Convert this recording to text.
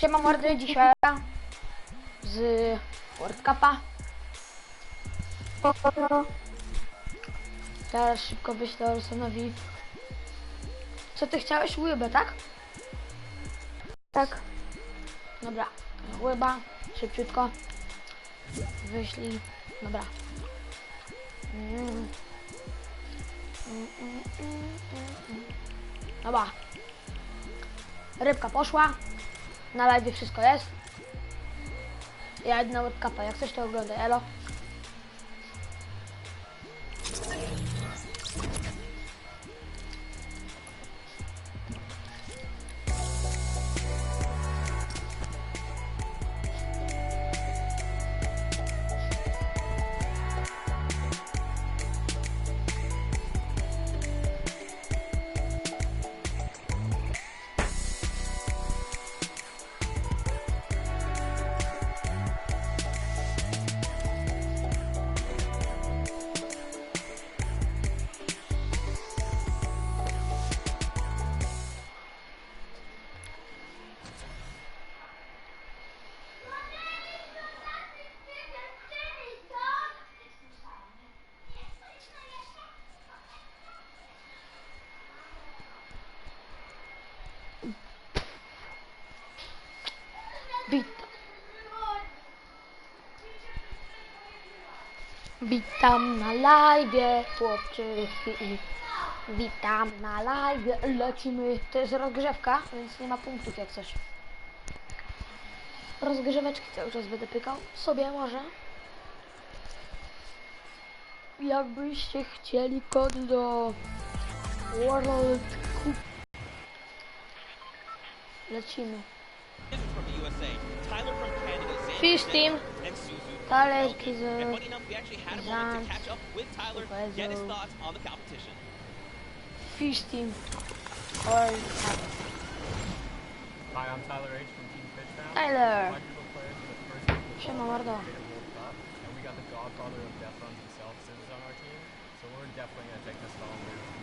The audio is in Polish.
Siema mordy, dzisiaj z World Cupa. Teraz szybko wyślę Orsonowi. Co ty chciałeś? Łybę, tak? Tak. Dobra, łyba, szybciutko. Wyślij. Dobra. Mm. Mm, mm, mm, mm, mm. Dobra. Rybka poszła. Na live wszystko jest. Ja idę na webcapa. Jak coś to oglądaj. Elo. Witam na live, chłopczyki. Witam na live. Lecimy. To jest rozgrzewka, więc nie ma punktów jak coś. Rozgrzeweczki cały czas będę pykał. Sobie może. Jakbyście chcieli kod do World Cup. Lecimy. Fish team. Denmark, and Suzu from Tyler Belgium. Kizer, And funny enough, we actually had a moment to catch up with Tyler, get his thoughts on the competition. Fish team. Or Hi, I'm Tyler H from Team Fishtown. Tyler. Electrical player for the first team of Siema, the mordo. World Cup, and we got the godfather of death runs himself, Sims, on our team. So we're definitely gonna take this home. We're